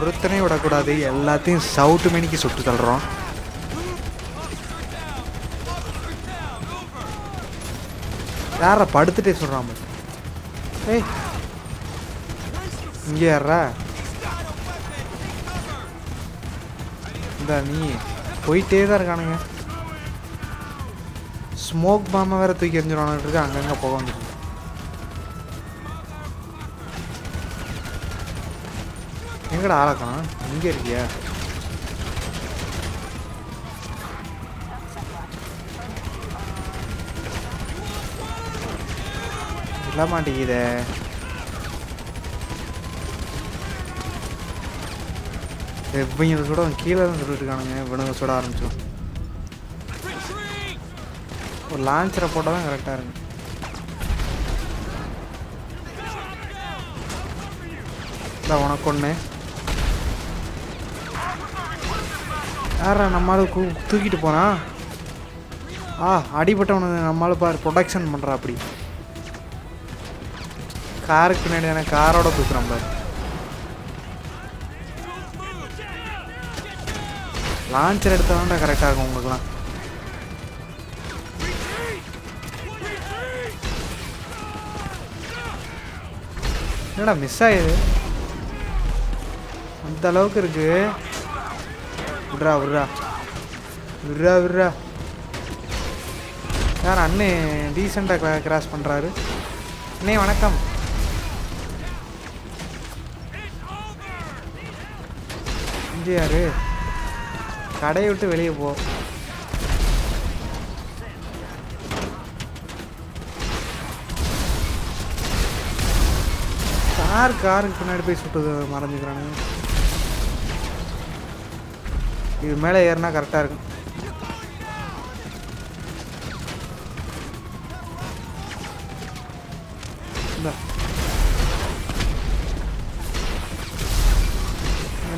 ஒருத்தனையும் விடக்கூடாது. எல்லாத்தையும் சவுட்டு மணிக்கு சுட்டு தள்ளுறோம். யாரா படுத்துட்டே சொல்கிறான் ஏய் இங்கே யாரா இந்த நீ போயிட்டே தான் இருக்கானுங்க. ஸ்மோக் பாம்பை வேற தூக்கி எறிஞ்சிருவானு இருக்கு அங்கங்கே போக வந்துருக்கு எங்கடா ஆளக்கணும் இங்கே இருக்கியா? இல்ல மாட்டேங்குதே இவங்க சுட கீழே தான் சுட்டு இருக்கானுங்க. இவனுங்க சுட ஆரம்பிச்சோம் ஒரு லான்ச்சரை போட்டால் தான் கரெக்டாக இருக்கு இல்லை உனக்கு ஒன்று யாரா நம்மளால தூக்கிட்டு போனா? ஆ அடிபட்டவனு நம்மளால் பார் ப்ரொடக்ஷன் பண்ணுறா அப்படி. காருக்கு பின்னாடி எனக்கு காரோட தூக்குறான் பாரு. லான்ச்சர் எடுத்தாண்டா கரெக்டாக இருக்கும் உங்களுக்குலாம் என்னடா மிஸ் ஆயிடுது அந்த அளவுக்கு இருக்கு. விட்றா விட்றா. விட்றா விட்றா. யார் அண்ணே டீசெண்டாக கிராஸ் பண்ணுறாரு அண்ணே வணக்கம். இங்கே யாரு? கடையை விட்டு வெளியே போ. கார் காருக்கு பின்னாடி போய் சுட்டு மறைஞ்சுக்கிறானுங்க இது மேலே ஏறினா கரெக்டாக இருக்கும்.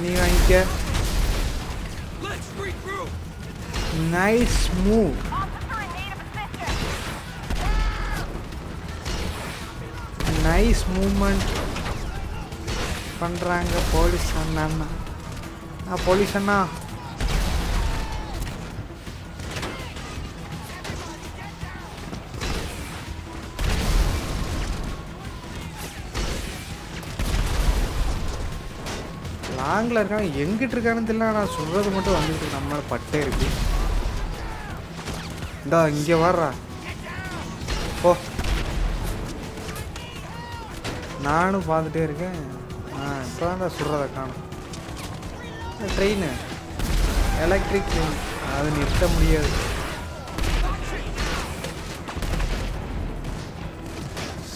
நீ வாங்கிக்க. நைஸ் மூவ் நைஸ் மூமெண்ட் பண்ணுறாங்க போலீஸ் அண்ணா. ஆ போலீஸ் அண்ணா. லாங்கில் இருக்காங்க எங்கிட்டு இருக்கான்னு தெரியல நான் சொல்கிறது மட்டும் வந்துட்டு இருக்கு. நம்ம பட்டே இருக்கு. இந்தா இங்கே வர்றா ஓ நானும் பார்த்துட்டே இருக்கேன். ஆ இப்போ தான் சொல்கிறத காணும் ட்ரெயின் எலக்ட்ரிக் ட்ரெயின் அது நிறுத்த முடியாது.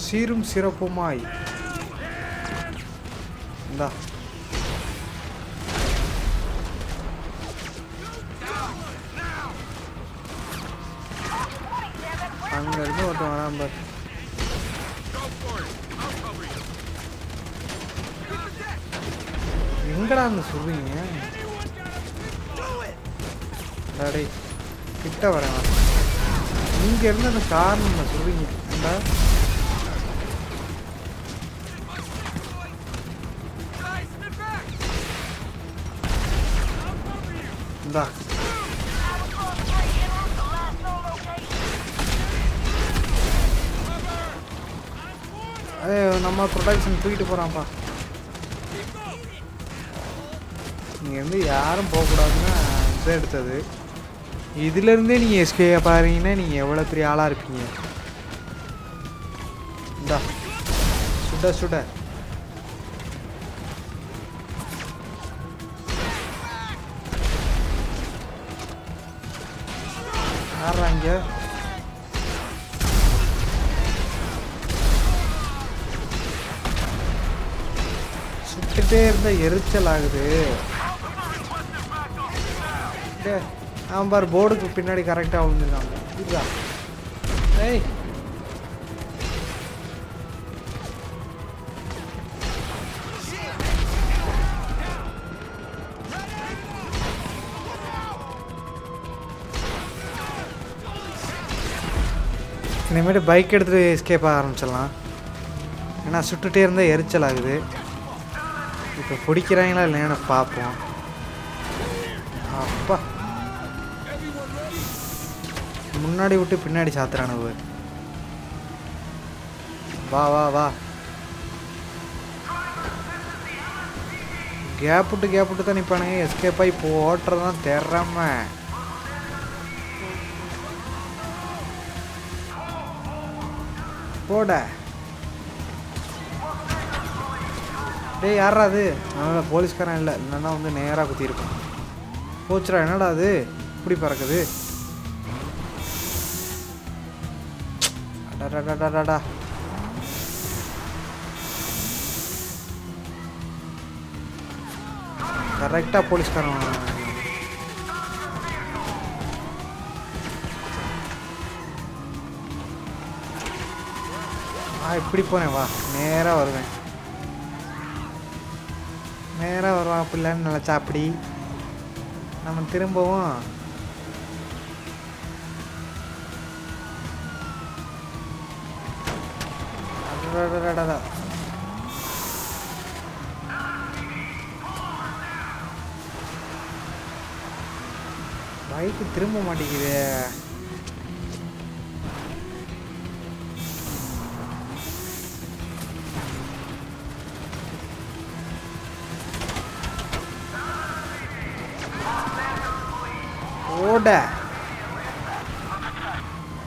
சீரும் சிறப்புமாய். இந்தா. இருந்து but. எங்கடா அந்த சொல்றீங்க? டேய் கிட்ட வரேன். இங்க இருந்து அந்த காரணம் சொல்றீங்க. ஏண்டா இந்தா. நம்ம ப்ரொடக்ஷன் தூக்கிட்டு போகிறான்ப்பா நீங்கள் வந்து யாரும் போகக்கூடாதுன்னா இதை எடுத்தது. இதுலேருந்தே நீங்கள் எஸ்கே பாருங்கன்னா நீங்கள் எவ்வளோ பெரிய ஆளாக இருப்பீங்க. இந்தா. சுட சுட. ஆடுறாங்க சுட்டுட்டே இருந்த எரிச்சல் ஆகுது அவன் பார் போர்டுக்கு பின்னாடி கரெக்டாக விழுந்துருக்காங்க இதுதா ஏய். இனிமேட்டு பைக் எடுத்துகிட்டு எஸ்கேப் ஆக ஆரம்பிச்சிடலாம். ஏன்னா சுட்டுட்டே இருந்தால் எரிச்சல் ஆகுது இப்போ பிடிக்கிறாங்களா இல்லைன்னு பார்ப்போம். அப்பா. முன்னாடி விட்டு பின்னாடி சாத்துறானு வா வா வா. கேப் விட்டு கேப் விட்டு தான் நிற்பானுங்க எஸ்கேப் ஆகி இப்போ ஓட்டுறதான் திறமை. போட. டேய் யாரா அது? அதனால் போலீஸ்காரன் இல்லை. இல்லைன்னா வந்து நேராக குத்திருப்பான் போச்சுடா என்னடா அது? இப்படி பறக்குது. அடடடடடடா கரெக்டாக போலீஸ்காரன் ஆ இப்படி போனேன் வா. நேராக வருவேன். நேராக வருவான் பிள்ளைன்னு நினச்சா அப்படி. நம்ம திரும்பவும் பைக்கு திரும்ப மாட்டேங்குதே ஓட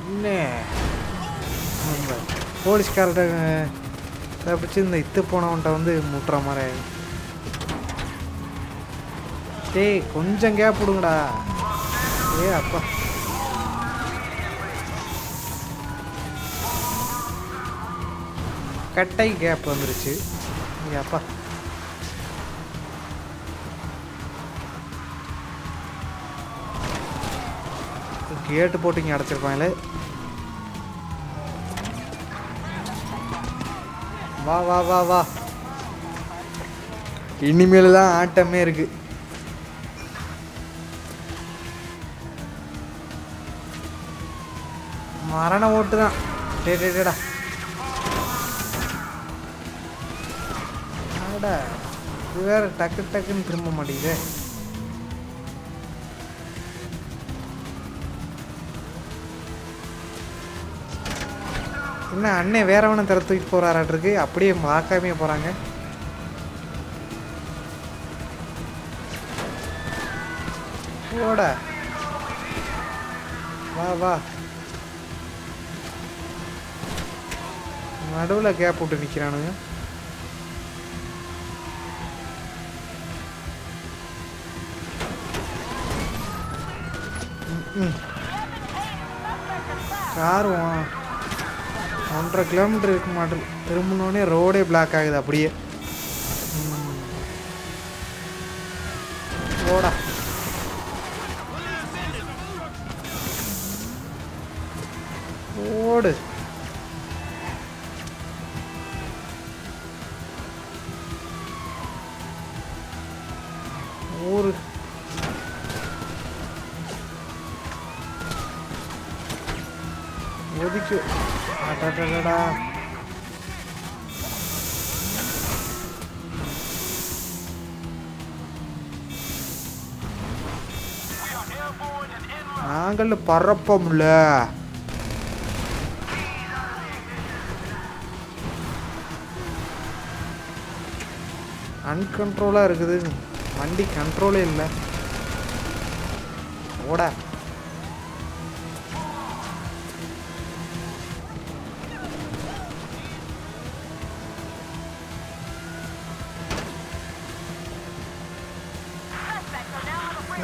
என்ன போலீஸ்கார்ட்ட தப்பிச்சு இந்த இத்து போனவன்ட்ட வந்து முட்டுற மாதிரி டேய் கொஞ்சம் கேப் விடுங்கடா. ஏ அப்பா. கட்டை கேப் வந்துருச்சு. ஏ அப்பா. கேட்டு போட்டு இங்கே அடைச்சிருப்பாங்களே வா வா வா வா. இனிமேல் தான் ஆட்டமே இருக்கு. மரண ஓட்டு தான். டே. டே டேடா வேற டக்கு டக்குன்னு திரும்ப மாட்டேங்குதே. என்ன அண்ணே வேறவனை தர தூக்கிட்டு போகிறாராட்ருக்கு அப்படியே பார்க்காமே போகிறாங்க ஓட வா வா. நடுவில் கேப் விட்டு நிற்கிறானுங்க கார் ஒன்றரை கிலோமீட்டர் இருக்க மாட்டேன் திரும்பினோடனே ரோடே பிளாக் ஆகுது அப்படியே. ரோடா ஓடு. ஊரு ஒதுக்கு அடடடடா நாங்கள் பறப்போம்ல. அன்கண்ட்ரோலாக இருக்குது. வண்டி கண்ட்ரோலே இல்லை. ஓட.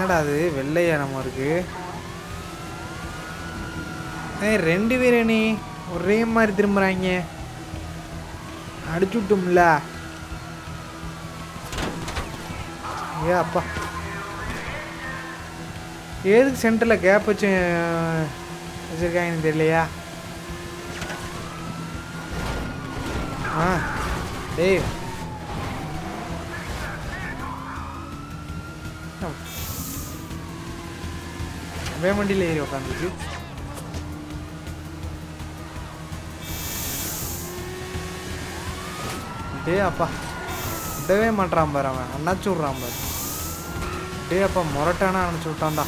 என்னடா அது? வெள்ளை நம்ம இருக்கு. ரெண்டு பேரும் நீ ஒரே மாதிரி திரும்புறாங்க. அடிச்சு விட்டோம்ல. ஏ அப்பா. எதுக்கு சென்டரில் கேப் வச்சு வச்சுருக்காங்கன்னு தெரியலையா? ஆ. டேய் வேமண்டியில் ஏறி உட்காந்துச்சு டே அப்பா விடவே மாட்டான் பாரு அவன். அண்ணாச்சு விட்றான் பாரு. டே அப்பா முரட்டானா அணைச்சி விட்டான்டா.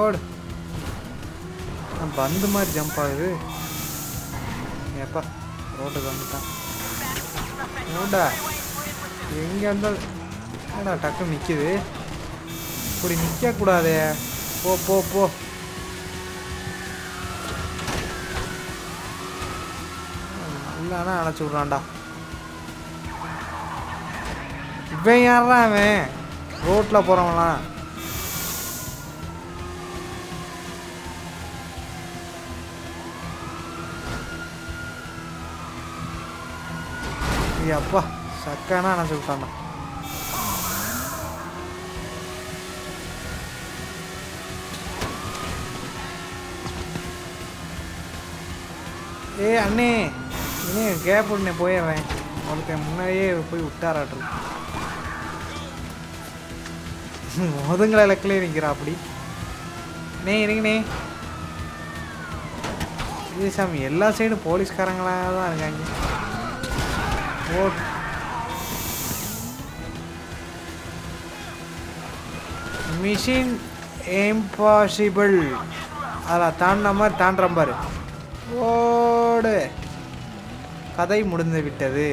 ஓடு. பந்து மாதிரி ஜம்ப் ஆகுது. எப்பா ரோட்டுக்கு வந்துட்டான். ஓடா. எங்கே இருந்தாலும் ஏடா டக்குன்னு நிற்கிது இப்படி நிற்கக்கூடாதே போ போ போ. இல்லைன்னா அணைச்சி விட்றான்டா. இவன் யாரா அவன்? ரோட்டில் போகிறவன்லாம் அப்பா சக்கானா அணைச்சி விட்டான்டா. ஏய் அண்ணே. இனே கேப் உடனே போயிடுறேன் ஒருத்தன் முன்னாடியே போய் விட்டாராட்டு ஒதுங்கல இலக்கிலே நிற்கிறா அப்படி நே இருங்கண்ணே. இது சாமி எல்லா சைடும் போலீஸ்காரங்களாக தான் இருக்காங்க. ஓ மிஷின் இம்பாசிபிள். அதில் தாண்டின மாதிரி தாண்டுற பாரு. ஓடு கதை முடிந்து விட்டது